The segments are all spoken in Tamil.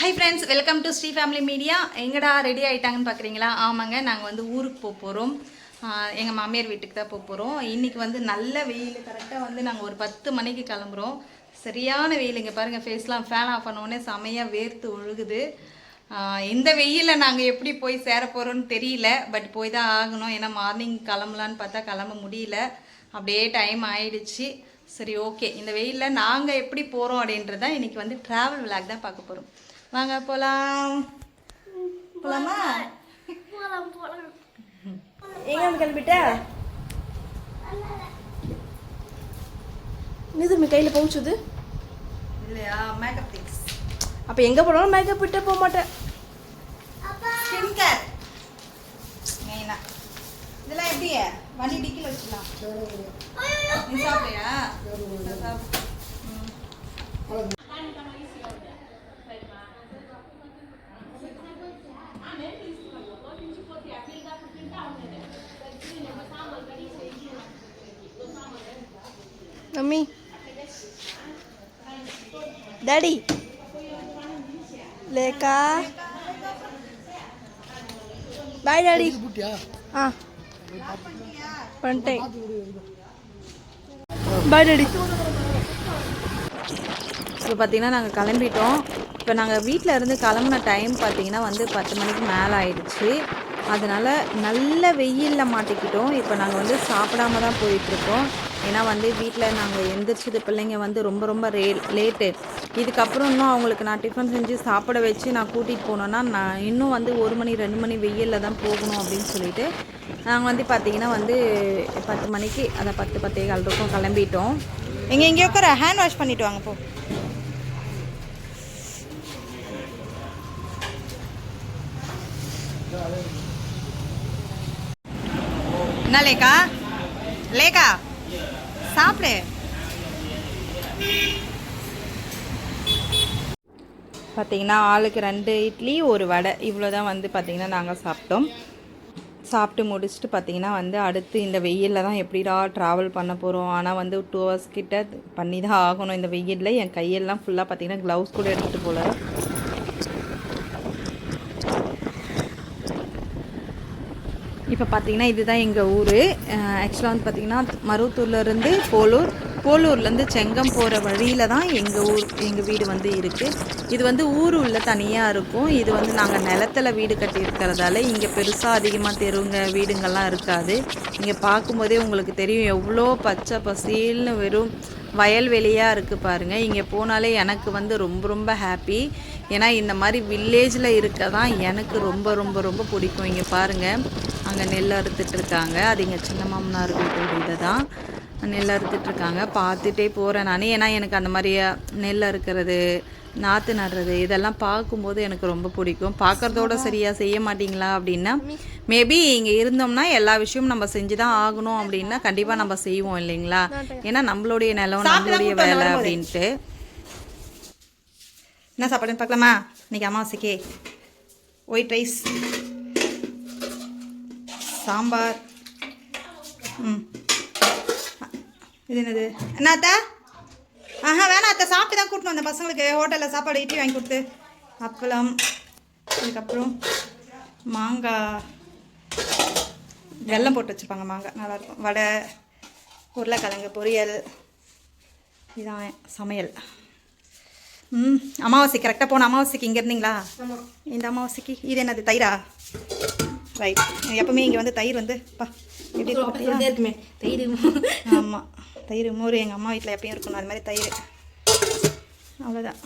Hi friends welcome to Sri family media எங்கடா ரெடி ஆகிட்டாங்கன்னு பார்க்குறீங்களா ஆமாங்க நாங்கள் வந்து ஊருக்கு போக போகிறோம் எங்கள் மாமியார் வீட்டுக்கு தான் போக போகிறோம் இன்றைக்கி வந்து நல்ல வெயில். கரெக்டாக வந்து நாங்கள் ஒரு பத்து மணிக்கு கிளம்புறோம். சரியான வெயில். இங்கே பாருங்கள் ஃபேஸ்லாம் ஃபேன் ஆஃப் பண்ணோடனே செமையாக வேர்த்து ஒழுகுது இந்த வெயிலில் நாங்கள் எப்படி போய் சேர போகிறோன்னு தெரியல. பட் போய் தான் ஆகணும். ஏன்னா மார்னிங் கிளம்பலான்னு பார்த்தா கிளம்ப முடியல. அப்படியே டைம் ஆயிடுச்சு. சரி ஓகே இந்த வெயிலில் நாங்கள் எப்படி போகிறோம் அப்படின்றது தான் இன்றைக்கி வந்து ட்ராவல் விளாக் தான் பார்க்க போகிறோம் வாங்க போகலாம் போகலாமா எங்க வந்து கிளம்பிட்ட? நிதுமி கையில பவுச்சுது இல்லையா மேக்கப் திங்ஸ் அப்ப எங்க போனாலும் மேக்கப் விட்டு போக மாட்டேன். ஸ்கின் கேர் மெயினாக இதெல்லாம் எப்படி? வண்டி டிக்கில் வச்சுக்கலாம். நீ சாப்பிட்றியா? சாப்பிடு. ம். Mummy daddy. லேக்கா bye daddy. ஆ. பண்ணிட்டேன். Bye daddy. இப்போ பார்த்தீங்கன்னா நாங்கள் கிளம்பிட்டோம். இப்போ நாங்கள் வீட்டில் இருந்து கிளம்புன டைம் பார்த்தீங்கன்னா வந்து பத்து மணிக்கு மேலே ஆயிடுச்சு. அதனால் நல்ல வெயிலில் மாட்டிக்கிட்டோம். இப்போ நாங்கள் வந்து சாப்பிடாம தான் போயிட்டுருக்கோம் ஏன்னா வந்து வீட்டில் நாங்கள் எந்திரிச்சது பிள்ளைங்க வந்து ரொம்ப ரொம்ப ரே லேட்டு இதுக்கப்புறம் இன்னும் அவங்களுக்கு நான் டிஃபன் செஞ்சு சாப்பிட வச்சு நான் கூட்டிகிட்டு போனோன்னா நான் இன்னும் வந்து ஒரு மணி ரெண்டு மணி வெயிலில் தான் போகணும் அப்படின்னு சொல்லிட்டு நாங்கள் வந்து பார்த்தீங்கன்னா வந்து பத்து மணிக்கு அதை பத்து பத்தே கால் இருக்கும் கிளம்பிட்டோம். எங்கே எங்கேயோ உட்கார ஹேண்ட் வாஷ் பண்ணிட்டு வாங்க போ. என்ன லேக்கா லேக்கா சாப்பிடு. பார்த்தீங்கன்னா ஆளுக்கு ரெண்டு இட்லி ஒரு வடை. இவ்வளோ தான் வந்து பார்த்திங்கன்னா நாங்கள் சாப்பிட்டோம். சாப்பிட்டு முடிச்சுட்டு பார்த்தீங்கன்னா வந்து அடுத்து இந்த வெயிலில் தான் எப்படிடா ட்ராவல் பண்ண போகிறோம் ஆனால் வந்து டூ ஹவர்ஸ் கிட்ட பண்ணி தான் ஆகணும் இந்த வெயிலில். என் கையெல்லாம் ஃபுல்லாக பார்த்தீங்கன்னா க்ளவுஸ் கூட எடுத்துகிட்டு போகல இப்போ பார்த்தீங்கன்னா இதுதான் எங்கள் ஊர். ஆக்சுவலாக வந்து பார்த்தீங்கன்னா மருவத்தூர்லேருந்து போலூர் போலூர்லேருந்து செங்கம் போகிற வழியில் தான் எங்கள் ஊர் எங்கள் வீடு வந்து இருக்குது இது வந்து ஊர் உள்ள தனியாக இருக்கும். இது வந்து நாங்கள் நிலத்துல வீடு கட்டியிருக்கிறதால இங்கே பெருசாக அதிகமாக தெருவுங்க வீடுங்கள்லாம் இருக்காது. இங்கே பார்க்கும்போதே உங்களுக்கு தெரியும் எவ்வளோ பச்சை பசீல்னு வெறும் வயல்வெளியாக இருக்குது பாருங்கள் இங்கே போனாலே எனக்கு வந்து ரொம்ப ரொம்ப ஹாப்பி ஏன்னா இந்த மாதிரி வில்லேஜில் இருக்க தான் எனக்கு ரொம்ப ரொம்ப ரொம்ப பிடிக்கும். இங்கே பாருங்கள் அங்கே நெல் அறுத்துட்டு இருக்காங்க. அது எங்கள் சின்ன மாமனார் வீட்டோட தான் நெல் அறுத்துட்டு இருக்காங்க. பார்த்துட்டே போகிறேன் நான். ஏன்னா எனக்கு அந்த மாதிரி நெல் அறுக்கிறது நாற்று நடுறது இதெல்லாம் பார்க்கும்போது எனக்கு ரொம்ப பிடிக்கும். பார்க்குறதோட சரியாக செய்ய மாட்டீங்களா அப்படின்னா மேபி இங்கே இருந்தோம்னா எல்லா விஷயமும் நம்ம செஞ்சு தான் ஆகணும் அப்படின்னா கண்டிப்பாக நம்ம செய்வோம் இல்லைங்களா? ஏன்னா நம்மளுடைய நிலம் நம்மளுடைய வேலை அப்படின்ட்டு. என்ன சாப்பாடுன்னு பார்க்கலாமா? இன்னைக்கு அமாவாசைக்கு. White rice. சாம்பார். ம். இது என்னது? என்னத்தா ஆஹா வேணாம் அத்தை சாப்பிட்டு தான் கூட்டணும் அந்த பசங்களுக்கு ஹோட்டலில் சாப்பாடு இட்லி வாங்கி கொடுத்து. அப்பளம் அதுக்கப்புறம் மாங்காய். வெல்லம் போட்டு வச்சுருப்பாங்க மாங்காய். நல்லாயிருக்கும். வடை உருளைக்கிழங்கு பொரியல். இதான் சமையல். ம் அமாவாசை கரெக்டாக போன அமாவாசைக்கு இங்கே இருந்தீங்களா? இந்த அமாவாசைக்கு. இது என்னது தயிரா? ரைட் எப்பவுமே இங்கே வந்து தயிர் வந்து பா எப்படி இருக்கும். தயிர் ஆமாம் தயிர் மோர் எங்கள் அம்மா வீட்டில் எப்பயும் இருக்கணும் அது மாதிரி தயிர். அவ்வளோதான்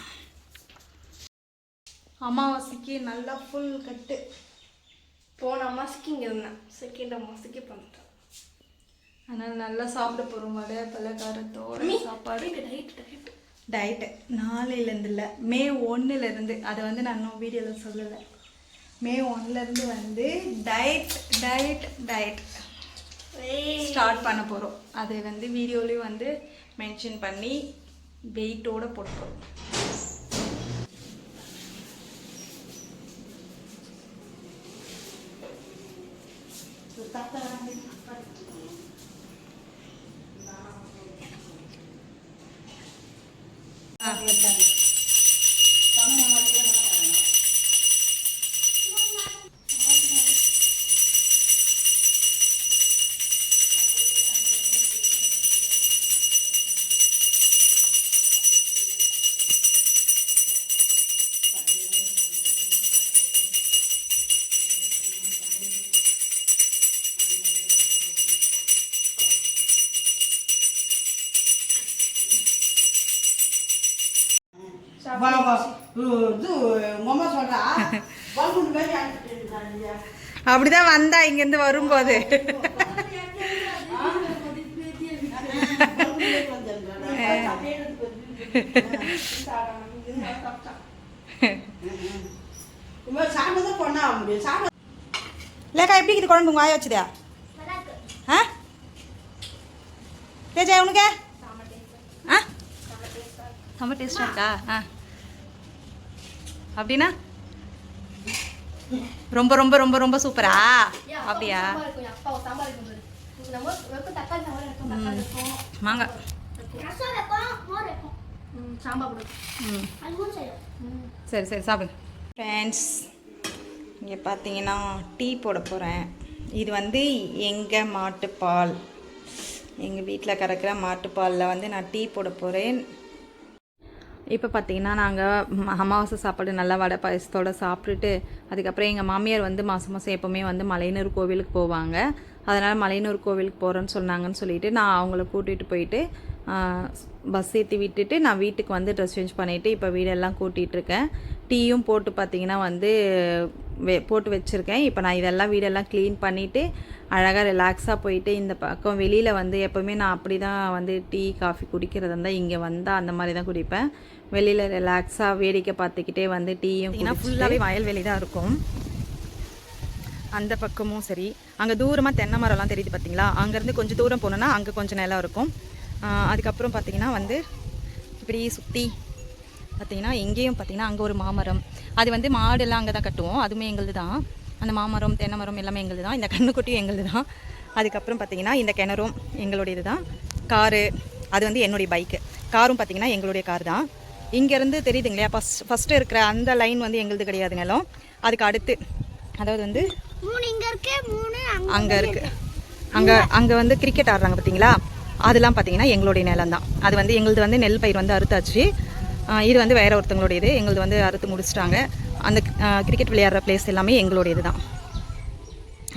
அமாவாசைக்கு நல்லா ஃபுல் கட்டு போன அம்மாசிக்கு இங்க இருந்தேன். செகண்ட் அம்மாசிக்கு பண்ணிட்டேன் அதனால் நல்லா சாப்பிட போகிறோம் வடை பலகாரத்தோட சாப்பாடு. டைட் டயட்டு நாளையிலேருந்து இல்லை. மே ஒன்றுலேருந்து அதை வந்து நான் இன்னும் வீடியோவில் சொல்லலை. மே ஒன்லேருந்து வந்து டயட் டயட் டயட் ஸ்டார்ட் பண்ண போகிறோம் அதை வந்து வீடியோலேயும் வந்து மென்ஷன் பண்ணி வெயிட்டோட போட்டுரும் ப- அப்படிதான் வந்தா இங்கேருந்து வரும்போது. லேக்கா எப்படி இது குழம்பு வாய வச்சுதா? ஆ? தேஜா உனக்கு? ஆ? செம்ம டேஸ்டாக இருக்கா? ஆ. அப்படின்னா? ரொம்ப ரொம்ப ரொம்ப ரொம்ப சூப்பரா அப்படியா? அப்பா சாம்பார் இருக்கும் பாரு. நம்ம வெறும் தக்காளி சாம்பார் இருக்கும் தக்காளி இருக்கும். வாங்க ரசம் வைப்போம் மோர் வைப்போம் ம், சாம்பார் கொடுக்கும் ம். அது கூட செய்யும் ம். சரி சரி சாப்பிடுங்க. ஃப்ரெண்ட்ஸ் இங்கே பார்த்தீங்கன்னா டீ போட போகிறேன் இது வந்து எங்கள் மாட்டுப்பால். எங்கள் வீட்டில் கறக்கிற மாட்டுப்பாலில் வந்து நான் டீ போட போகிறேன் இப்போ பார்த்தீங்கன்னா நாங்கள் அமாவாசை சாப்பாடு நல்லா வடை பாயசத்தோடு சாப்பிட்டுட்டு அதுக்கப்புறம் எங்கள் மாமியார் வந்து மாதம் மாதம் எப்போவுமே வந்து மலையனூர் கோவிலுக்கு போவாங்க. அதனால் மலையனூர் கோவிலுக்கு போகிறேன்னு சொன்னாங்கன்னு சொல்லிட்டு நான் அவங்கள கூட்டிகிட்டு போயிட்டு பஸ் ஏற்றி விட்டுட்டு நான் வீட்டுக்கு வந்து ட்ரெஸ் சேஞ்ச் பண்ணிவிட்டு இப்போ வீடெல்லாம் கூட்டிகிட்ருக்கேன் டீயும் போட்டு பார்த்தீங்கன்னா வந்து வெ போட்டு வச்சுருக்கேன். இப்போ நான் இதெல்லாம் வீடெல்லாம் க்ளீன் பண்ணிவிட்டு அழகாக ரிலாக்ஸாக போயிட்டு இந்த பக்கம் வெளியில் வந்து எப்போவுமே நான் அப்படி தான் வந்து டீ காஃபி குடிக்கிறது இருந்தால் இங்கே வந்தால் அந்த மாதிரி தான் குடிப்பேன். வெளியில் ரிலாக்ஸாக வேடிக்கை பார்த்துக்கிட்டே வந்து டீயும் ஃபுல்லாகவே வயல்வெளி தான் இருக்கும். அந்த பக்கமும் சரி. அங்கே தூரமாக தென்னை மரம்லாம் தெரியுது பார்த்தீங்களா அங்கேருந்து கொஞ்சம் தூரம் போனோன்னா அங்கே கொஞ்சம் நிலம் இருக்கும். அதுக்கப்புறம் பார்த்தீங்கன்னா வந்து இப்படி சுற்றி பார்த்தீங்கன்னா எங்கேயும் பார்த்தீங்கன்னா அங்கே ஒரு மாமரம் அது வந்து மாடெல்லாம் அங்கே தான் கட்டுவோம். அதுவுமே எங்களுது தான் அந்த மாமரம் தென்னை மரம் எல்லாமே எங்களுது தான் இந்த கண்ணுக்குட்டியும் எங்களுது தான் அதுக்கப்புறம் பார்த்தீங்கன்னா இந்த கிணறும் எங்களுடையது தான் காரு அது வந்து என்னுடைய பைக்கு காரும் பார்த்தீங்கன்னா எங்களுடைய கார் தான் இங்கேருந்து தெரியுதுங்களா ஃபஸ்ட் ஃபஸ்ட்டு இருக்கிற அந்த லைன் வந்து எங்களுது கிடையாது நிலம். அதுக்கு அடுத்து அதாவது வந்து மூணு இங்க இருக்கு மூணு அங்கே இருக்கு. அங்கே அங்கே வந்து கிரிக்கெட் ஆடுறாங்க பார்த்தீங்களா அதெல்லாம் பார்த்தீங்கன்னா எங்களுடைய நிலம் தான் அது வந்து எங்களுது வந்து நெல் பயிர் வந்து அறுத்தாச்சு. இது வந்து வேறு ஒருத்தங்களுடையது எங்களது வந்து அறுத்து முடிச்சிட்டாங்க. அந்த கிரிக்கெட் விளையாடுற பிளேஸ் எல்லாமே எங்களுடையது தான்.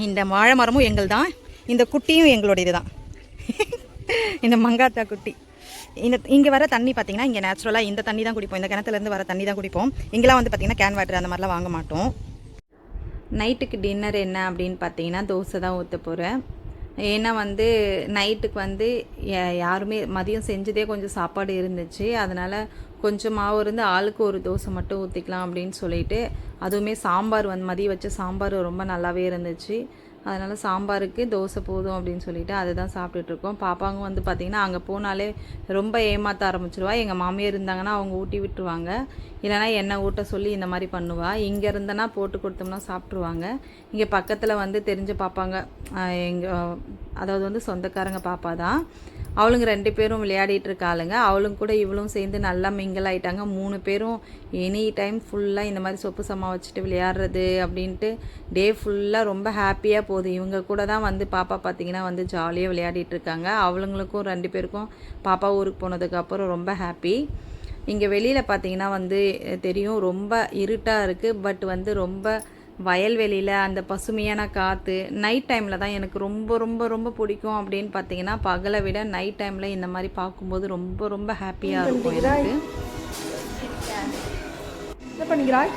இந்த வாழை மரமும் எங்கள் தான் இந்த குட்டியும் எங்களுடையது தான். இந்த மங்காத்தா குட்டி. இந்த இங்கே வர தண்ணி பார்த்தீங்கன்னா இங்கே நேச்சுரலாக இந்த தண்ணி தான் குடிப்போம். இந்த கிணத்துலேருந்து வர தண்ணி தான் குடிப்போம். இங்கெல்லாம் வந்து பார்த்திங்கன்னா கேன் வாட்டர் அந்த மாதிரிலாம் வாங்க மாட்டோம். நைட்டுக்கு டின்னர் என்ன அப்படின்னு பார்த்தீங்கன்னா தோசை தான் ஊற்ற போகிறேன் ஏன்னா வந்து நைட்டுக்கு வந்து யா- யாருமே மதியம் செஞ்சதே கொஞ்சம் சாப்பாடு இருந்துச்சு. அதனால் கொஞ்சமாகவும் இருந்து ஆளுக்கு ஒரு தோசை மட்டும் ஊற்றிக்கலாம் அப்படின்னு சொல்லிட்டு அதுவுமே சாம்பார் வந்து மதியம் வச்ச சாம்பார் ரொம்ப நல்லாவே இருந்துச்சு. அதனால் சாம்பாருக்கு தோசை போதும் அப்படின்னு சொல்லிட்டு அதை தான் சாப்பிட்டுட்ருக்கோம் பாப்பாங்க வந்து பார்த்திங்கன்னா அங்கே போனாலே ரொம்ப ஏமாற்ற ஆரம்பிச்சிருவா. எங்கள் மாமியார் இருந்தாங்கன்னா அவங்க ஊட்டி விட்டுருவாங்க. இல்லைனா என்னை ஊட்ட சொல்லி இந்த மாதிரி பண்ணுவா. இங்கே இருந்தனா போட்டு கொடுத்தோம்னா சாப்பிட்ருவாங்க இங்கே பக்கத்தில் வந்து தெரிஞ்சு பார்ப்பாங்க எங்கள் அதாவது வந்து சொந்தக்காரங்க பாப்பா தான். அவளுங்க ரெண்டு பேரும் விளையாடிட்டு இருக்காளுங்க அவளுங்க கூட இவளும் சேர்ந்து நல்லா மிங்கிள் ஆயிட்டாங்க. மூணு பேரும் எனி டைம் ஃபுல்லாக இந்த மாதிரி சொப்பு சம்மா வச்சுட்டு விளையாடுறது அப்படின்ட்டு டே ஃபுல்லாக ரொம்ப ஹாப்பியாக போ போகுது இவங்க கூட தான் வந்து பாப்பா பார்த்தீங்கன்னா வந்து ஜாலியாக விளையாடிட்டு இருக்காங்க அவளுங்களுக்கும் ரெண்டு பேருக்கும் பாப்பா ஊருக்கு போனதுக்கு அப்புறம் ரொம்ப ஹாப்பி இங்கே வெளியில் பார்த்தீங்கன்னா வந்து தெரியும் ரொம்ப இருட்டாக இருக்குது பட் வந்து ரொம்ப வயல்வெளியில் அந்த பசுமையான காற்று நைட் டைமில் தான் எனக்கு ரொம்ப ரொம்ப ரொம்ப பிடிக்கும் அப்படின்னு பார்த்தீங்கன்னா பகலை விட நைட் டைமில் இந்த மாதிரி பார்க்கும்போது ரொம்ப ரொம்ப ஹாப்பியாக இருக்கும் எனக்கு. என்ன பண்ணிக்கிறாய்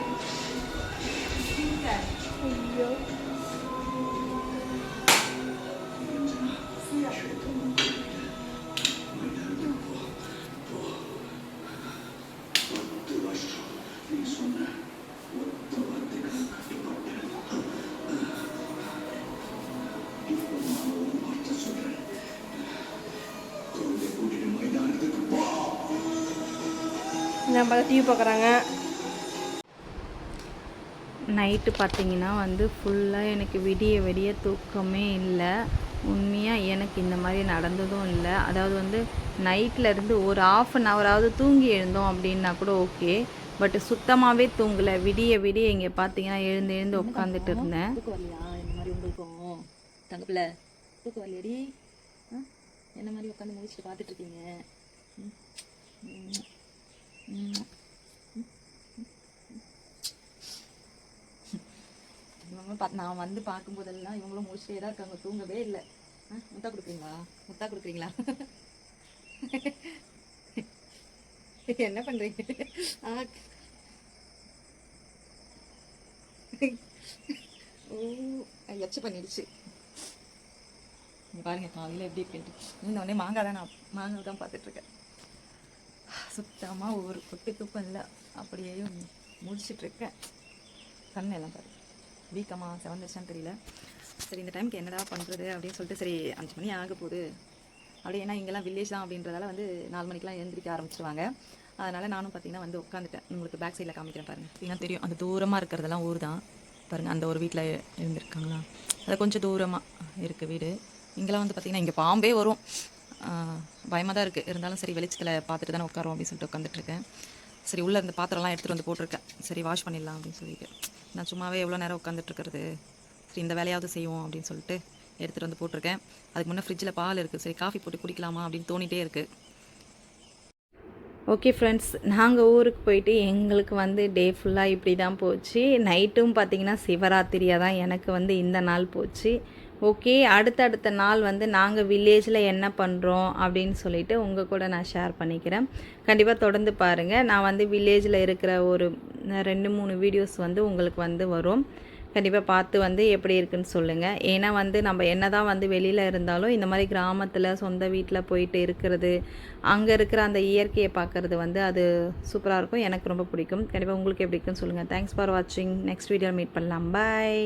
நம்ம டிவி பார்க்குறாங்க நைட்டு பார்த்தீங்கன்னா வந்து ஃபுல்லாக எனக்கு விடிய விடிய தூக்கமே இல்லை. உண்மையாக எனக்கு இந்த மாதிரி நடந்ததும் இல்லை. அதாவது வந்து நைட்டில் இருந்து ஒரு ஆஃப் அன் ஹவராவது தூங்கி எழுந்தோம் அப்படின்னா கூட ஓகே பட் சுத்தமாகவே தூங்கலை. விடிய விடிய இங்கே பார்த்தீங்கன்னா எழுந்து எழுந்து உட்காந்துட்டு இருந்தேன். தங்கப்பில்ல தூக்கம் வரலையடி? என்ன மாதிரி உட்காந்து முடிச்சுட்டு பார்த்துட்டு இருக்கீங்க ம். ம். ம். இவங்களும் பார்த்து நான் வந்து பார்க்கும்போதெல்லாம் இவங்களும் முடிச்சுட்டே தான் இருக்காங்க. தூங்கவே இல்லை. ஆ முத்தா கொடுக்குறீங்களா? முத்தா கொடுக்குறீங்களா? என்ன பண்ணுறீங்க ஆ. ஓ எச்சு பண்ணிடுச்சு. இங்க பாருங்க காலையில் எப்படி இருக்குன்ட்டு. இந்த உடனே மாங்காய் தான் நான் மாங்காய் தான் பார்த்துட்ருக்கேன். சுத்தமாக ஒரு கொட்டு துப்பம் இல்லை. அப்படியே முடிச்சிட்ருக்கேன் கண்ணெல்லாம் பாருங்க. வீக்கமாக செவந்துருச்சான்னு தெரியல. சரி இந்த டைமுக்கு என்னடா பண்ணுறது அப்படின்னு சொல்லிட்டு சரி அஞ்சு மணி ஆக போகுது. அப்படி ஏன்னா இங்கெல்லாம் வில்லேஜ் தான் அப்படின்றதால வந்து நாலு மணிக்கெலாம் எழுந்திரிக்க ஆரம்பிச்சிருவாங்க. அதனால் நானும் பார்த்தீங்கன்னா வந்து உட்காந்துட்டேன் உங்களுக்கு பேக் சைடில் காமிக்கிறேன் பாருங்கள் பார்த்தீங்கன்னா தெரியும் அந்த தூரமாக இருக்கிறதெல்லாம் ஊர் தான். பாருங்கள் அந்த ஒரு வீட்டில் இருந்திருக்காங்களா? அது கொஞ்சம் தூரமாக இருக்குது வீடு. இங்கெல்லாம் வந்து பார்த்திங்கன்னா இங்கே பாம்பே வரும். பயமாக தான் இருக்குது இருந்தாலும் சரி வெளிச்சத்தில் பார்த்துட்டு தானே உட்காரோம் அப்படின்னு சொல்லிட்டு உட்காந்துட்ருக்கேன் சரி உள்ளே இந்த பாத்திரம்லாம் எடுத்துகிட்டு வந்து போட்டிருக்கேன். சரி வாஷ் பண்ணிடலாம் அப்படின்னு சொல்லிட்டு. நான் சும்மாவே எவ்வளோ நேரம் உட்காந்துட்ருக்கிறது சரி இந்த வேலையாவது செய்வோம் அப்படின்னு சொல்லிட்டு எடுத்துகிட்டு வந்து போட்டிருக்கேன். அதுக்கு முன்னே ஃப்ரிட்ஜில் பால் இருக்குது சரி காஃபி போட்டு குடிக்கலாமா அப்படின்னு தோணிகிட்டே இருக்குது ஓகே ஃப்ரெண்ட்ஸ் நாங்கள் ஊருக்கு போயிட்டு எங்களுக்கு வந்து டே ஃபுல்லாக இப்படி தான் போச்சு. நைட்டும் பார்த்தீங்கன்னா சிவராத்திரியாக தான் எனக்கு வந்து இந்த நாள் போச்சு. ஓகே அடுத்தடுத்த நாள் வந்து நாங்கள் வில்லேஜில் என்ன பண்ணுறோம் அப்படின்னு சொல்லிட்டு உங்கள் கூட நான் ஷேர் பண்ணிக்கிறேன். கண்டிப்பாக தொடர்ந்து பாருங்கள் நான் வந்து வில்லேஜில் இருக்கிற ஒரு ரெண்டு மூணு வீடியோஸ் வந்து உங்களுக்கு வந்து வரும். கண்டிப்பாக பார்த்து வந்து எப்படி இருக்குன்னு சொல்லுங்கள் ஏன்னா வந்து நம்ம என்ன தான் வந்து வெளியில் இருந்தாலும் இந்த மாதிரி கிராமத்தில் சொந்த வீட்டில் போயிட்டு இருக்கிறது அங்கே இருக்கிற அந்த இயற்கையை பார்க்குறது வந்து அது சூப்பராக இருக்கும். எனக்கு ரொம்ப பிடிக்கும். கண்டிப்பாக உங்களுக்கு எப்படி இருக்குன்னு சொல்லுங்கள் தேங்க்ஸ் ஃபார் வாட்சிங் நெக்ஸ்ட் வீடியோ மீட் பண்ணலாம். பாய்